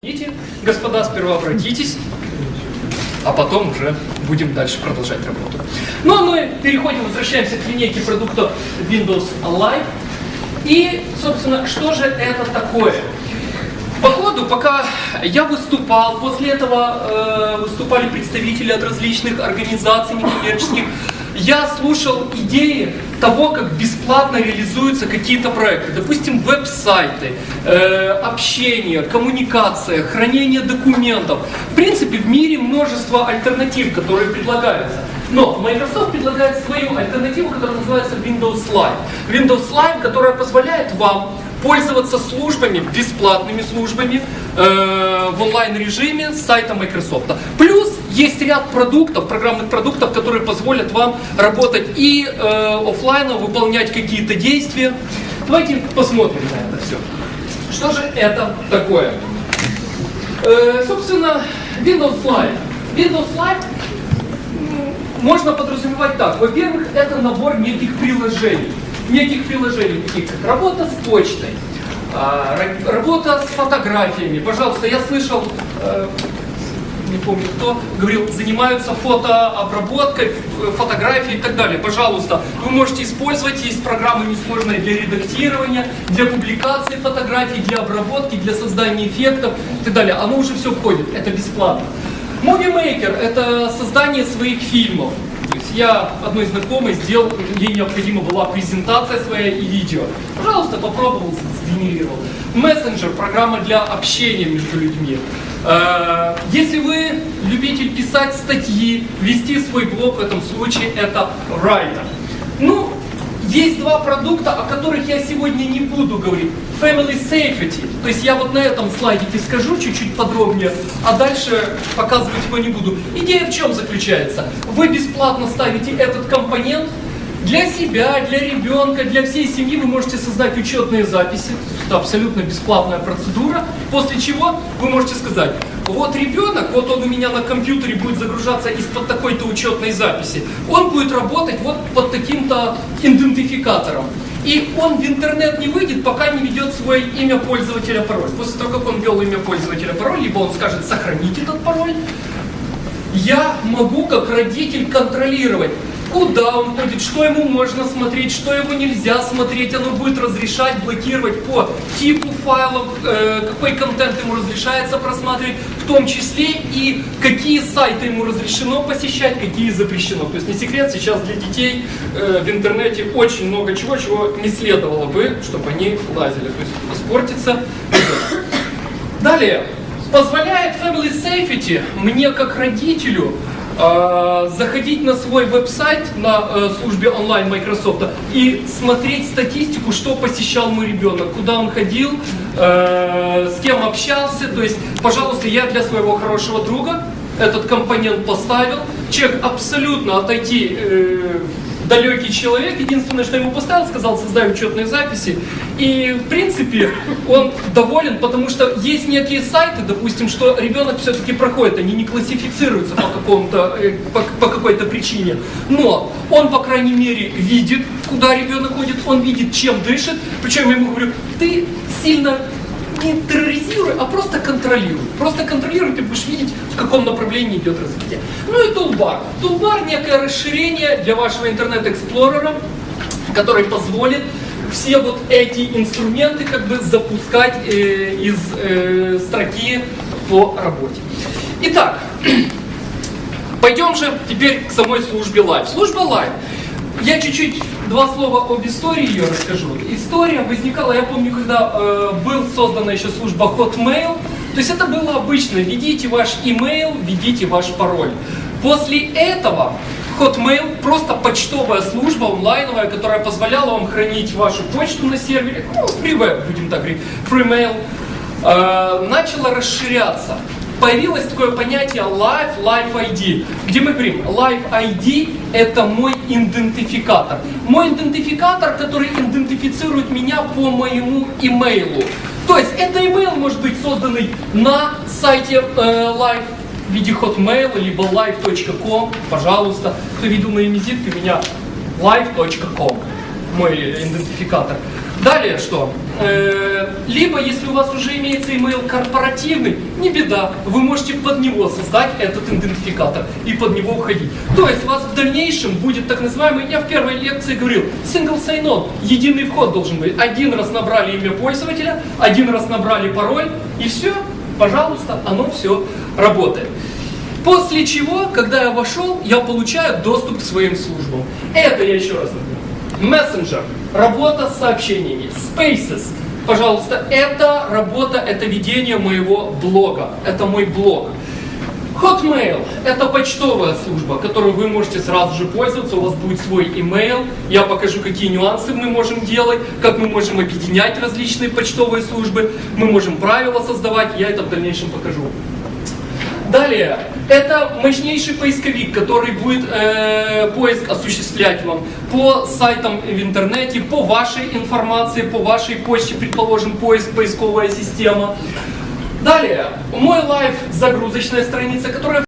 Идите, господа, сперва обратитесь, а потом уже будем дальше продолжать работу. Ну а мы переходим, возвращаемся к линейке продуктов Windows Live. И, собственно, что же это такое? По ходу, пока я выступал, после этого э, выступали представители от различных организаций некоммерческих, я слушал идеи того, как бесплатно реализуются какие-то проекты. Допустим, веб-сайты, э, общение, коммуникация, хранение документов. В принципе, в мире множество альтернатив, которые предлагаются. Но Microsoft предлагает свою альтернативу, которая называется Windows Live. Windows Live, которая позволяет вам пользоваться службами, бесплатными службами э, в онлайн-режиме с сайта Microsoft. Плюс есть ряд продуктов, программных продуктов, которые позволят вам работать и э, офлайно, выполнять какие-то действия. Давайте посмотрим на это все. Что же это такое? Э, собственно, Windows Live. Windows Live можно подразумевать так. Во-первых, это набор неких приложений. Неких приложений, таких как работа с почтой, а, ра- работа с фотографиями. Пожалуйста, я слышал, э, не помню кто, говорил, занимаются фотообработкой, ф- фотографий и так далее. Пожалуйста, вы можете использовать, есть программы несложные для редактирования, для публикации фотографий, для обработки, для создания эффектов и так далее. Оно уже все входит, это бесплатно. Movie Maker – это создание своих фильмов. Есть я одной знакомой сделал, ей необходима была презентация своя и видео. Пожалуйста, попробовал, сгенерировал. Мессенджер – программа для общения между людьми. Э, Если вы любитель писать статьи, вести свой блог, в этом случае это Writer. Ну, есть два продукта, о которых я сегодня не буду говорить. Family Safety. То есть я вот на этом слайдике скажу чуть-чуть подробнее, а дальше показывать его не буду. Идея в чем заключается? Вы бесплатно ставите этот компонент, для себя, для ребенка, для всей семьи вы можете создать учетные записи. Это абсолютно бесплатная процедура. После чего вы можете сказать, вот ребенок, вот он у меня на компьютере будет загружаться из-под такой-то учетной записи. Он будет работать вот под таким-то идентификатором. И он в интернет не выйдет, пока не ведет свое имя пользователя пароль. После того, как он ввел имя пользователя пароль, либо он скажет сохранить этот пароль, я могу как родитель контролировать, куда он ходит, что ему можно смотреть, что ему нельзя смотреть. Оно будет разрешать, блокировать по типу файлов, э, какой контент ему разрешается просматривать, в том числе и какие сайты ему разрешено посещать, какие запрещено. То есть не секрет, сейчас для детей э, в интернете очень много чего, чего не следовало бы, чтобы они лазили. То есть испортится. Далее, позволяет Family Safety мне как родителю заходить на свой веб-сайт на э, службе онлайн Microsoft и смотреть статистику, что посещал мой ребенок, куда он ходил, э, с кем общался. То есть, пожалуйста, я для своего хорошего друга этот компонент поставил. Человек абсолютно отойти э, далекий человек, единственное, что ему поставил, сказал, создай учетные записи. И, в принципе, он доволен, потому что есть некие сайты, допустим, что ребенок все-таки проходит, они не классифицируются по, какому-то, э, по, по какой-то причине. Но он, по крайней мере, видит, куда ребенок ходит, он видит, чем дышит. Причем я ему говорю, ты сильно не терроризируй, а просто контролируй. Просто контролируй, ты будешь видеть, каком направлении идет развитие. Ну и тулбар. Тулбар некое расширение для вашего интернет-эксплорера, который позволит все вот эти инструменты как бы запускать э, из э, строки по работе. Итак, пойдем же теперь к самой службе Live. Служба Live. Я чуть-чуть два слова об истории ее расскажу. История возникала, я помню, когда э, был создана еще служба Hotmail. То есть это было обычно, введите ваш email, введите ваш пароль. После этого Hotmail просто почтовая служба онлайновая, которая позволяла вам хранить вашу почту на сервере, ну, FreeWeb, будем так говорить, FreeMail, э, начала расширяться. Появилось такое понятие Live, Live ID, где мы говорим, Live ID это мой идентификатор. Мой идентификатор, который идентифицирует меня по моему имейлу. То есть это имейл может быть созданный на сайте э, Live в виде Hotmail, либо live.com, пожалуйста. Кто видел мои визитки, у меня live.com, мой идентификатор. Далее что? Э, либо, если у вас уже имеется email корпоративный, не беда, вы можете под него создать этот идентификатор и под него входить. То есть у вас в дальнейшем будет так называемый, я в первой лекции говорил, single sign-on, единый вход должен быть. Один раз набрали имя пользователя, один раз набрали пароль, и все, пожалуйста, оно все работает. После чего, когда я вошел, я получаю доступ к своим службам. Это я еще раз напомню. Мессенджер, работа с сообщениями, Spaces, пожалуйста, это работа, это ведение моего блога, это мой блог. Hotmail – это почтовая служба, которой вы можете сразу же пользоваться, у вас будет свой email. Я покажу, какие нюансы мы можем делать, как мы можем объединять различные почтовые службы, мы можем правила создавать, я это в дальнейшем покажу. Далее, это мощнейший поисковик, который будет э, поиск осуществлять вам по сайтам в интернете, по вашей информации, по вашей почте, предположим, поиск, поисковая система. Далее, мой лайф загрузочная страница, которая